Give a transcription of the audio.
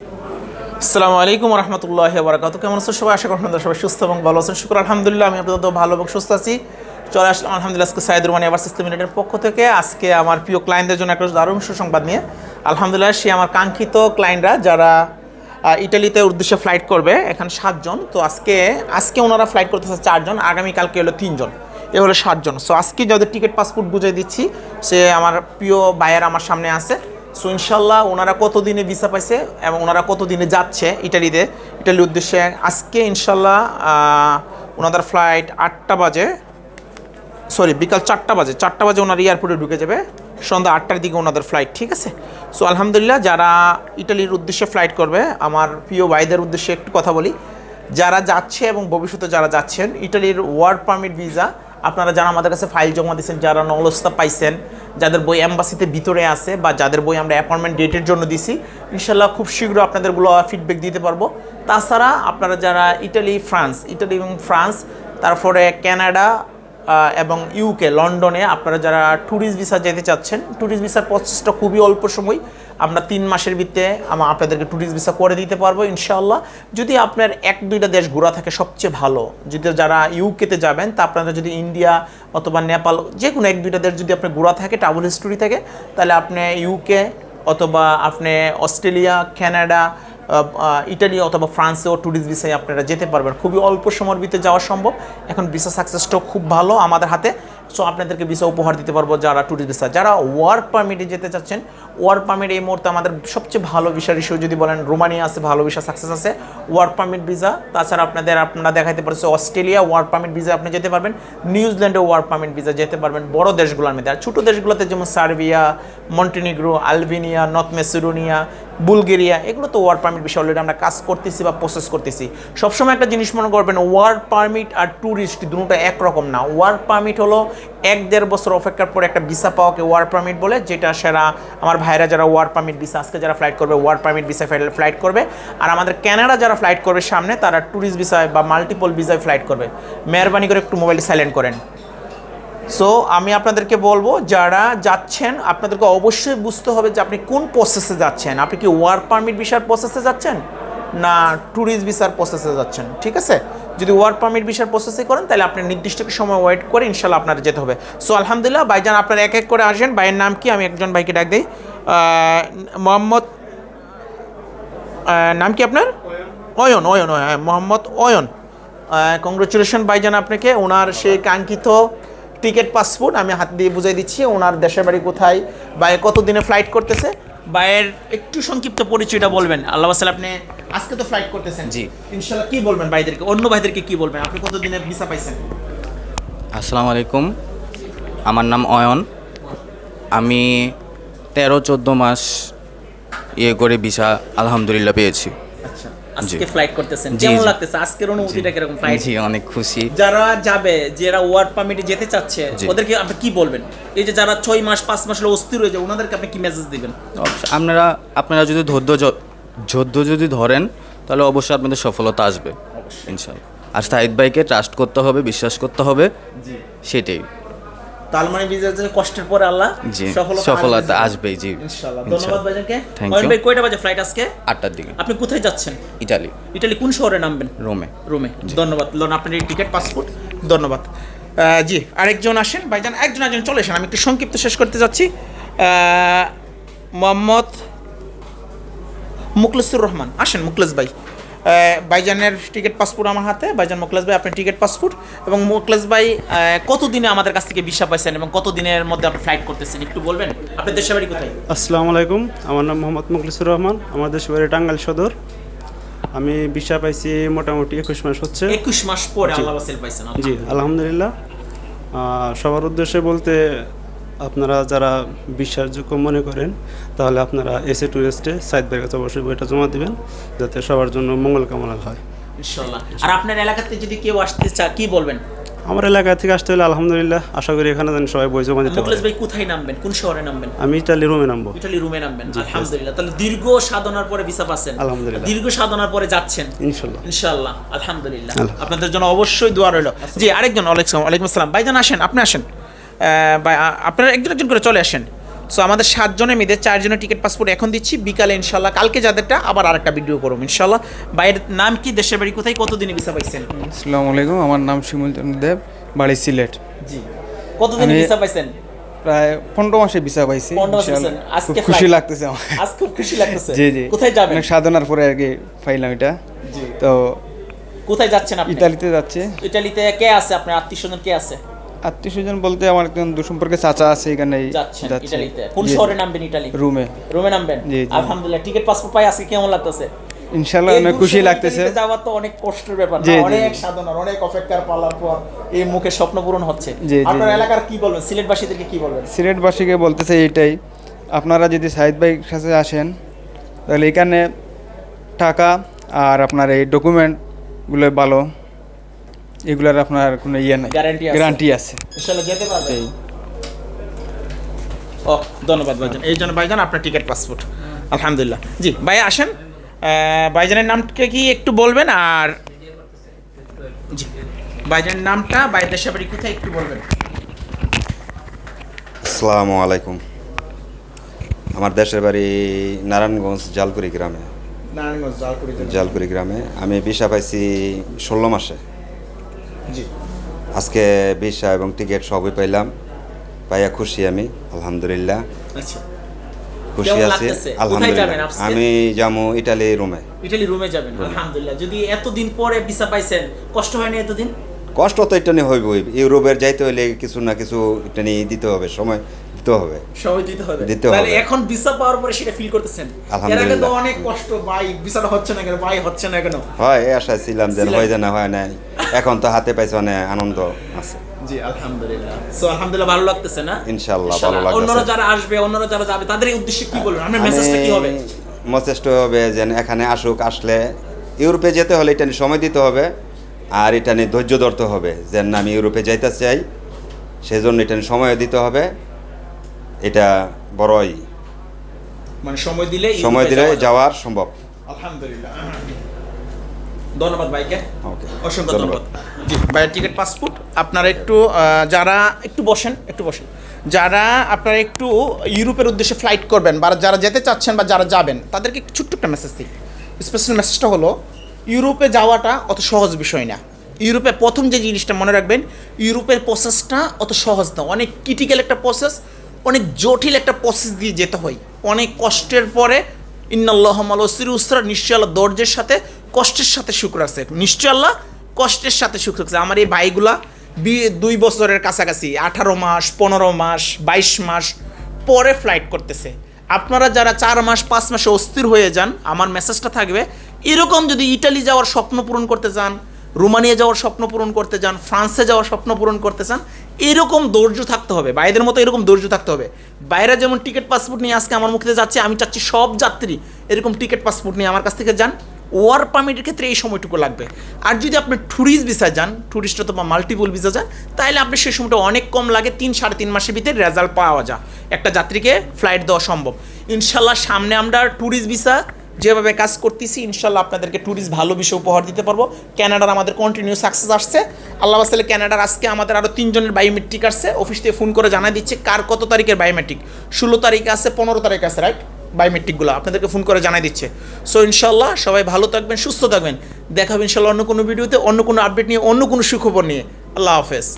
আসসালামু আলাইকুম রহমতুল্লাহ বারাকাত কেমন আছো সবাই? আশা করি আপনাদের সবাই সুস্থ এবং ভালো আছেন। শুক্র, আলহামদুলিল্লাহ, আমি আপনাদের ভালো এবং সুস্থ আছি। চলে আসলাম, আলহামদুলিল্লাহ, আজকে সাইদুর মানি আবার সিস্টেম ইউনিটের পক্ষ থেকে। আজকে আমার প্রিয় ক্লায়েন্টদের জন্য একটা দারুণ সুসংবাদ নিয়ে। আলহামদুলিল্লাহ, সে আমার কাঙ্ক্ষিত ক্লায়েন্টরা যারা ইটালিতে উদ্দেশ্যে ফ্লাইট করবে, এখানে সাতজন। তো আজকে আজকে ওনারা ফ্লাইট করতেছে চারজন, আগামীকালকে হলো তিনজন। এ হলো সাতজন। সো আজকে যাদের টিকিট পাসপোর্ট বুঝিয়ে দিচ্ছি, সে আমার প্রিয় বায়ার আমার সামনে আছে। সো ইনশাল্লাহ ওনারা কত দিনে ভিসা পাইছে এবং ওনারা কত দিনে যাচ্ছে ইটালিতে? ইটালির উদ্দেশ্যে আজকে ইনশাল্লাহ ওনাদের ফ্লাইট আটটা বাজে। সরি বিকাল চারটা বাজে। চারটা বাজে ওনার এয়ারপোর্টে ঢুকে যাবে। সন্ধ্যা আটটার দিকে ওনাদের ফ্লাইট ঠিক আছে? সো আলহামদুলিল্লাহ, যারা ইটালির উদ্দেশ্যে ফ্লাইট করবে, আমার প্রিয় ভাইদের উদ্দেশ্যে একটু কথা বলি। যারা যাচ্ছে এবং ভবিষ্যতে যারা যাচ্ছেন, ইটালির ওয়ার্ক পারমিট ভিসা আপনারা যারা আমাদের কাছে ফাইল জমা দিয়েছেন, যারা নলস্তা পাইছেন যাদের বই অ্যাম্বাসিতে ভিতরে আছে বা যাদের বই আমরা অ্যাপয়েন্টমেন্ট ডেটের জন্য দিছি ইনশাল্লাহ খুব শীঘ্র আপনাদেরগুলো ফিডব্যাক দিতে পারব। তাছাড়া আপনারা যারা ইটালি ফ্রান্স ইটালি এবং ফ্রান্স তারপরে আহ, এবং ইউকে লন্ডনে আপনারা যারা ট্যুরিস্ট ভিসা যেতে চাচ্ছেন ট্যুরিস্ট ভিসার প্রসেসটা খুবই অল্প সময়। আমরা তিন মাসের আমরা আপনাদেরকে ট্যুরিস্ট ভিসা করে দিতে পারব, ইনশাআল্লাহ। যদি আপনার এক দুইটা দেশ ঘোরা থাকে সবচেয়ে ভালো, যদি যারা ইউকেতে যাবেন, তা আপনারা যদি ইন্ডিয়া অথবা নেপাল যে কোনো এক দুইটা দেশ যদি আপনার ঘোরা থাকে ট্রাভেল হিস্টোরি থাকে, তাহলে আপনি ইউকে অথবা আপনি অস্ট্রেলিয়া কানাডা ইটালি অথবা ফ্রান্সেও ট্যুরিস্ট ভিসায় আপনারা যেতে পারবেন। খুবই অল্প সময়ের ভিতরে যাওয়া সম্ভব। এখন ভিসা সাকসেসটাও খুব ভালো আমাদের হাতে। সো আপনাদেরকে ভিসা উপহার দিতে পারব যারা ট্যুরিস্ট ভিসা যারা ওয়ার্ক পারমিটে যেতে চাচ্ছেন ওয়ার্ক পারমিট এই মুহূর্তে আমাদের সবচেয়ে ভালো ভিসার ইস্যু যদি বলেন, রোমানিয়া আছে, ভালো ভিসা সাকসেস আছে ওয়ার্ক পারমিট ভিসা তাছাড়া আপনাদের, আপনারা দেখাইতে পারছে অস্ট্রেলিয়া ওয়ার্ক পারমিট ভিসা আপনি যেতে পারবেন নিউজিল্যান্ডে ওয়ার্ক পারমিট ভিসা যেতে পারবেন, বড় দেশগুলোর মধ্যে। আর ছোটো দেশগুলোতে যেমন Serbia, Montenegro, Albania, North Macedonia, Bulgaria এগুলো তো ওয়ার্ক পারমিট বিষয়ে অলরেডি আমরা কাজ করতেছি বা প্রসেস করতেছি। সবসময় একটা জিনিস মনে করবেন ওয়ার্ক পারমিট আর ট্যুরিস্ট দুটো একরকম না। ওয়ার্ক পারমিট হলো এক দেড় বছর অপেক্ষার পর একটা ভিসা পাওয়াকে ওয়ার পারমিট বলে, যেটা সেরা আমার ভাইরা যারা ওয়ার পারমিট ভিসা আজকে যারা ফ্লাইট করবে ওয়ার পারমিট ভিসা ফ্লাইট করবে। আর আমাদের ক্যানাডা যারা ফ্লাইট করবে সামনে, তারা ট্যুরিস্ট ভিসায় বা মাল্টিপল ভিসায় ফ্লাইট করবে। মেহরবানি করে একটু মোবাইল সাইলেন্ট করেন। সো আমি আপনাদেরকে বলব, যারা যাচ্ছেন, আপনাদেরকে অবশ্যই বুঝতে হবে যে আপনি কোন প্রসেসে যাচ্ছেন। আপনি কি ওয়ার্ক পারমিট ভিসার প্রসেসে যাচ্ছেন? না ট্যুরিস্ট ভিসার প্রসেসে যাচ্ছেন। ঠিক আছে? যদি ওয়ার্ক পারমিট ভিসার প্রসেসে করেন তাহলে আপনি নির্দিষ্ট সময় ওয়েট করে ইনশাল্লাহ আপনার যেতে হবে। সো আলহামদুলিল্লাহ ভাইজান আপনার এক এক করে আসেন। ভাইয়ের নাম কি? আমি একজন ভাইকে ডাক দিই। মোহাম্মদ নাম কি আপনার? অয়ন অয়ন হ্যাঁ, মোহাম্মদ অয়ন। কংগ্রেচুলেশন ভাইজান আপনাকে। ওনার সেই কাঙ্ক্ষিত টিকিট পাসপোর্ট আমি হাত দিয়ে বুঝাই দিচ্ছি। ওনার দেশের বাড়ি কোথায় বা এ কত দিনে ফ্লাইট করতেছে? বাইয়ের একটু সংক্ষিপ্ত পরিচয়টা বলবেন। আল্লাহ আসলে আপনি আজকে তো ফ্লাইট করতেছেন। জি। ইনশাল্লাহ কি বলবেন ভাইদেরকে? অন্য ভাইদেরকে কি বলবেন? আপনি কত দিনের ভিসা পাইছেন? আসসালামু আলাইকুম। আমার নাম অয়ন। আমি তেরো চোদ্দ মাস ইয়ে করে ভিসা আলহামদুলিল্লাহ পেয়েছি। আজকে। ফ্লাইট করতেছেন। কেমন লাগতেছে? আজকের অনুভূতিটা কীরকম ফ্লাইট জি অনেক খুশি। যারা যাবে যারা ওয়ার্ক পারমিটে যেতে চাচ্ছে ওদেরকে আপনি কি বলবেন? এই যে যারা ছয় মাস পাঁচ মাস হলে অস্থির হয়ে যায় ওনাদেরকে আপনি কি মেসেজ দিবেন? আপনারা আপনারা যদি ধৈর্য ধৈর্য যদি ধরেন তাহলে অবশ্যই আপনাদের সফলতা আসবে ইনশাল্লাহ আর সাহিদ ভাইকে ট্রাস্ট করতে হবে বিশ্বাস করতে হবে সেটাই। তালমানি যে কষ্টের পরে আল্লাহ সফলতা সফলতা আসবে। জি ইনশাআল্লাহ। ধন্যবাদ ভাইজানকে অয়ন ভাই কয়টা বাজে ফ্লাইট আজকে? দিকে। আপনি কোথায় যাচ্ছেন? কোন শহরে নামবেন? রোমে। রোমে। ধন্যবাদ। লোন আপনার এই টিকিট পাসপোর্ট ধন্যবাদ। জি আরেকজন আসেন। ভাইজান একজন একজন চলে আসেন আমি একটু সংক্ষিপ্ত শেষ করতে যাচ্ছি। আহ, মোহাম্মদ মুখলেসুর রহমান। আসেন মুখলেস ভাই। আহ, ভাইজানের টিকিট পাসপোর্ট আমার হাতে বাইজান মুখলেস ভাই আপনার টিকিট পাসপোর্ট। এবং মুখলেস ভাই কতদিনে আমাদের কাছ থেকে ভিসা পাইছেন এবং কত দিনের মধ্যে আপনি ফ্লাইট করতেছেন? একটু বলবেন আপনার দেশের বাড়ি কোথায়? আসসালামু আলাইকুম আমার নাম মোহাম্মদ মুখলিসুর রহমান আমার দেশের বাড়ি টাঙ্গাইল সদর। আমি ভিসা পাইছি মোটামুটি একুশ মাস হচ্ছে। একুশ মাস পরে আল্লাহ পাইছেন জি আলহামদুলিল্লাহ। সবার উদ্দেশ্যে বলতে আপনারা যারা বিশ্বাসযোগ্য মনে করেন তাহলে আপনারা এসে টুরিস্টে সাইদ ভাইয়ের কাছে অবশ্যই বইটা জমা দেবেন যাতে সবার জন্য মঙ্গল কামনা হয়। ইনশাল্লাহ আর আপনার এলাকাতে যদি কেউ আসতে চা কি বলবেন? আমার এলাকা থেকে আসতে হলে আলহামদুলিল্লাহ আশা করি এখানে যেন সবাই বই জমা দিতে মুখলেস পারে। ভাই কোথায় নামবেন? কোন শহরে নামবেন? আমি ইটালি রুমে নামবো। ইটালি রুমে নামবেন। আলহামদুলিল্লাহ। তাহলে দীর্ঘ সাধনার পরে ভিসা পাচ্ছেন। আলহামদুলিল্লাহ। দীর্ঘ সাধনার পরে যাচ্ছেন। ইনশাল্লাহ ইনশাআল্লাহ। আলহামদুলিল্লাহ। আপনাদের জন্য অবশ্যই দোয়া রইল। জি আরেকজন ওয়ালাইকুম আসসালাম। ভাইজান আসেন আপনি আসেন। আ- আপনারা একজন একজন করে চলে আসেন। সো আমাদের সাতজনের মেয়েদের চারজনের টিকিট পাসপোর্ট এখন দিচ্ছি। বিকালে ইনশাল্লাহ কালকে যাদেরটা আবার আরেকটা ভিডিও করব ইনশাল্লাহ। বাইরের নাম কি দেশের বাড়ি কোথায় কতদিনে ভিসা পাইছেন? আসসালামু আলাইকুম আমার নাম শিমুল চন্দ্র দেব বাড়ি সিলেট। জি। কতদিনে ভিসা পাইছেন? প্রায় পনেরো মাসে ভিসা পাইছি খুব খুশি লাগতেছে আমার। আজ খুব খুশি লাগতেছে। জি জি। কোথায় যাবেন? সাধনার পরে আর কি পাইলাম এটা। তো কোথায় যাচ্ছেন আপনি? ইতালিতে যাচ্ছে। ইটালিতে কে আছে আপনার? আত্মীয় স্বজন কে আছে? আত্মীয় স্বজন বলতে আমার একজন দুসম্পর্কে চাচা আছে এখানে ইটালিতে। কোন শহরে নামবেন ইটালি? রুমে। রোমে নামবেন। আলহামদুলিল্লাহ টিকিট পাসপোর্ট পাই আজকে কেমন লাগতেছে? ইনশাল্লাহ অনেক খুশি লাগতেছে। যাওয়া তো অনেক কষ্টের ব্যাপার অনেক। সাধনার অনেক অপেক্ষার পালার পর এই মুখে স্বপ্ন পূরণ হচ্ছে। আপনার এলাকার কি বলবেন? সিলেটবাসীদেরকে কি বলবেন? সিলেটবাসীকে বলতেছে এটাই আপনারা যদি সাহিদ ভাইয়ের কাছে আসেন তাহলে এখানে টাকা আর আপনার এই ডকুমেন্টগুলো ভালো। এগুলার আপনার কোনো ইয়ে নাই। আছে? গ্যারান্টি আছে। ইনশাআল্লাহ যেতে পারবেন ও ধন্যবাদ ভাইজান। এই জন্য ভাইজান আপনার টিকিট পাসপোর্ট আলহামদুলিল্লাহ। জি ভাই আসেন। ভাইজানের নামটা কি একটু বলবেন? আর জি ভাইজানের নামটা ভাই দেশের বাড়ি কোথায় একটু বলবেন? আসসালামু আলাইকুম। আমার দেশের বাড়ি নারায়ণগঞ্জ জালকুড়ি গ্রামে। নারায়ণগঞ্জ জালকুড়ি জালকুড়ি গ্রামে। আমি ভিসা পাইছি ষোলো মাসে। আজকে ভিসা এবং টিকিট সবই পাইলাম। পাইয়া খুশি আমি আলহামদুলিল্লাহ। আচ্ছা। খুশি আছি আলহামদুলিল্লাহ। আমি যাব ইটালি রুমে। ইটালি রুমে যাবেন আলহামদুলিল্লাহ। যদি এতদিন পরে ভিসা পাইছেন কষ্ট হয়নি এতদিন? কষ্ট তো এটা নিয়ে হইবই। ইউরোপের যাইতে হইলে কিছু না কিছু এটা নিয়ে দিতে হবে সময়। দিতে হবে। সময় দিতে হবে। দিতে হবে। এখন ভিসা পাওয়ার পরে সেটা ফিল করতেছেন। এর আগে তো অনেক কষ্ট ভাই ভিসাটা হচ্ছে না কেন ভাই হচ্ছে না কেন? হয় এই ছিলাম যে হয় না হয় নাই। এখন তো হাতে পাইছে অনেক আনন্দ আছে। জি আলহামদুলিল্লাহ। সো আলহামদুলিল্লাহ ভালো লাগতেছে না? ইনশাআল্লাহ, ভালো। লাগতেছে। অন্যরা যারা আসবে অন্যরা যারা যাবে তাদের উদ্দেশ্যে কি বলবেন? আপনার মেসেজটা কি হবে? মেসেজটা হবে যে এখানে আসুক আসলে ইউরোপে যেতে হলে এটা নিয়ে সময় দিতে হবে আর এটা নিয়ে ধৈর্য ধরতে হবে। যে আমি ইউরোপে যাইতে চাই সেজন্য এটা নিয়ে সময় দিতে হবে। এটা বড়ই। মানে সময় দিলে সময় দিলে যাওয়ার সম্ভব। আলহামদুলিল্লাহ। ধন্যবাদ ভাইকে। ওকে অসংখ্য ধন্যবাদ। জি ভাইয়ের টিকিট পাসপোর্ট আপনারা একটু যারা একটু বসেন একটু বসেন। যারা আপনারা একটু ইউরোপের উদ্দেশ্যে ফ্লাইট করবেন বা যারা যেতে চাচ্ছেন বা যারা যাবেন তাদেরকে একটু ছোট্ট একটা মেসেজ দিই। স্পেশাল মেসেজটা হলো ইউরোপে যাওয়াটা অত সহজ বিষয় না। ইউরোপে প্রথম যে জিনিসটা মনে রাখবেন ইউরোপের প্রসেসটা অত সহজ না। অনেক ক্রিটিক্যাল একটা প্রসেস অনেক জটিল একটা প্রসেস দিয়ে যেতে হয়। অনেক কষ্টের পরে, ইন্নাল্লাহ মালসির উসরা নিশ্চয় আল্লাহ দর্জের সাথে কষ্টের সাথে সুখ আছে। নিশ্চয় আল্লাহ কষ্টের সাথে সুখ আছে। আমার এই ভাইগুলা দুই বছরের কাছাকাছি, আঠারো মাস, পনেরো মাস, বাইশ মাস পরে ফ্লাইট করতেছে। আপনারা যারা চার মাস, পাঁচ মাসে অস্থির হয়ে যান, আমার মেসেজটা থাকবে, এরকম যদি ইটালি যাওয়ার স্বপ্ন পূরণ করতে চান রোমানিয়া যাওয়ার স্বপ্ন পূরণ করতে চান ফ্রান্সে যাওয়ার স্বপ্ন পূরণ করতে চান, এরকম ধৈর্য থাকতে হবে বাইরের মতো এরকম ধৈর্য থাকতে হবে। বাইরে যেমন টিকিট পাসপোর্ট নিয়ে আজকে আমার মুখে যাচ্ছে, আমি চাচ্ছি সব যাত্রী এরকম টিকিট পাসপোর্ট নিয়ে আমার কাছ থেকে যান। ওয়ার পারমিটের ক্ষেত্রে এই সময়টুকু লাগবে। আর যদি আপনি ট্যুরিস্ট ভিসা যান ট্যুরিস্ট অথবা মাল্টিপল ভিসা যান তাহলে আপনি সেই সময়টা অনেক কম লাগে, তিন সাড়ে তিন মাসের ভিতরে রেজাল্ট পাওয়া যায়। একটা যাত্রীকে ফ্লাইট দেওয়া সম্ভব। ইনশাল্লাহ সামনে আমরা ট্যুরিস্ট ভিসা যেভাবে কাজ করতেছি, ইনশাল্লাহ আপনাদেরকে ট্যুরিস্ট ভালো বিষয় উপহার দিতে পারব। ক্যানাডার আমাদের কন্টিনিউ সাকসেস আসছে। আল্লাহ আসলে ক্যানাডার আজকে আমাদের আরও তিনজনের বায়োমেট্রিক আসছে। অফিস থেকে ফোন করে জানাই দিচ্ছে কার কত তারিখের বায়োমেট্রিক ষোলো তারিখে আছে, পনেরো তারিখে আছে রাইট বায়োমেট্রিকগুলো আপনাদেরকে ফোন করে জানাই দিচ্ছে। সো ইনশাল্লাহ সবাই ভালো থাকবেন, সুস্থ থাকবেন। দেখাবেন ইনশাল্লাহ অন্য কোনো ভিডিওতে অন্য কোনো আপডেট নিয়ে, অন্য কোনো সুখবর নিয়ে। আল্লাহ হাফেজ।